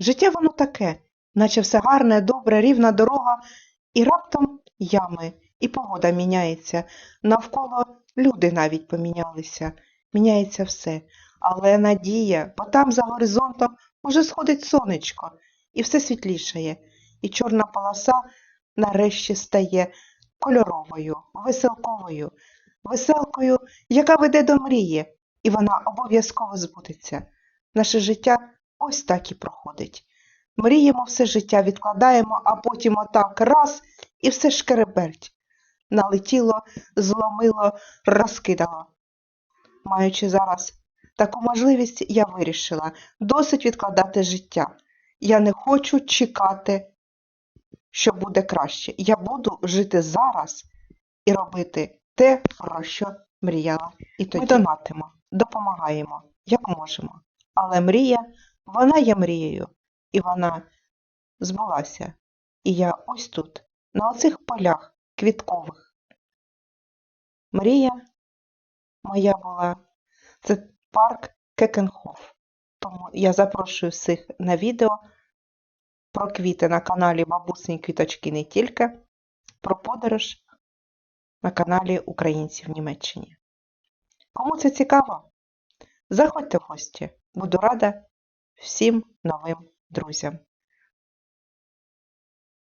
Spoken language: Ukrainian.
Життя воно таке, наче все гарне, добре, рівна дорога, і раптом ями, і погода міняється. Навколо люди навіть помінялися. Міняється все. Але надія, бо там за горизонтом уже сходить сонечко, і все світлішає, і чорна полоса нарешті стає кольоровою, веселковою, веселкою, яка веде до мрії, і вона обов'язково збудеться. Наше життя ось так і проходить. Мріємо все життя, відкладаємо, а потім отак раз і все шкереберть. Налетіло, зломило, розкидало. Маючи зараз таку можливість, я вирішила досить відкладати життя. Я не хочу чекати, що буде краще. Я буду жити зараз і робити те, про що мріяла. І тоді ми донатимо, допомагаємо, як можемо. Але мрія, вона є мрією, і вона збулася. І я ось тут, на оцих полях квіткових. Мрія моя була це парк Кекенхоф. Тому я запрошую всіх на відео про квіти на каналі Бабусині квіточки не тільки, про подорож на каналі Українці в Німеччині. Кому це цікаво, заходьте в гості. Буду рада всім новим друзям.